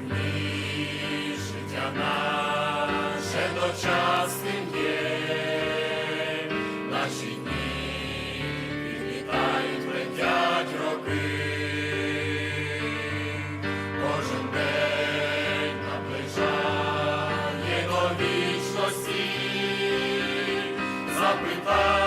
землі життя наше дочасним є, наші дні відлітають, летять роки, кожен день наближає до вічності, запитає.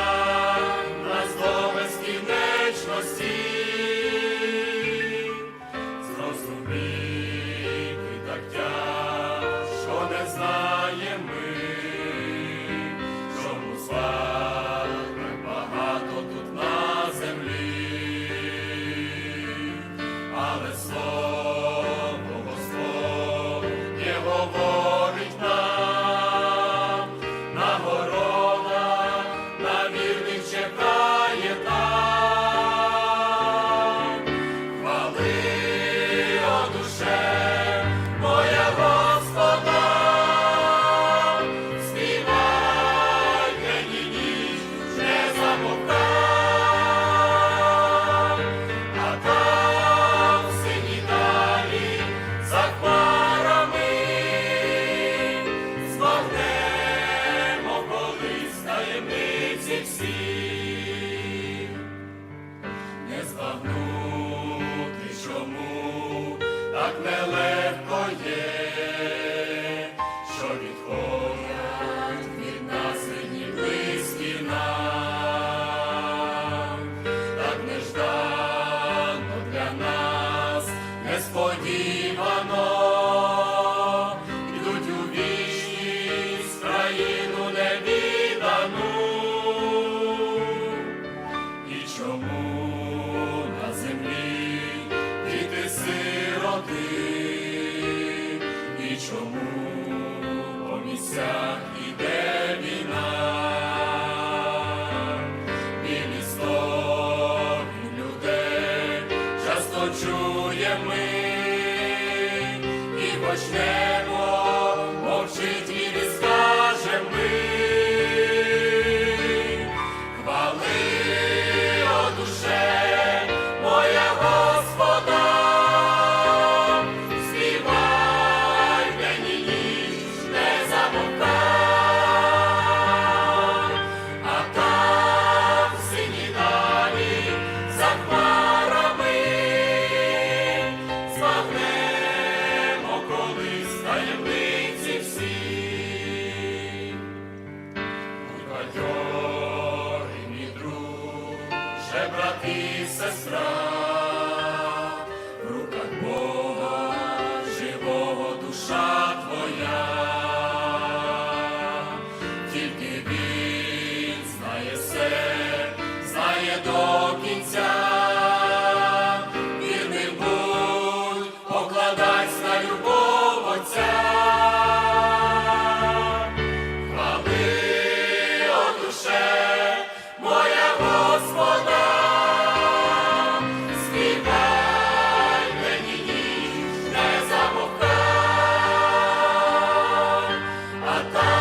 dzieło, bo бадьорий мій друже, і сестра, в руках Бога, живого душа твоя. Santa.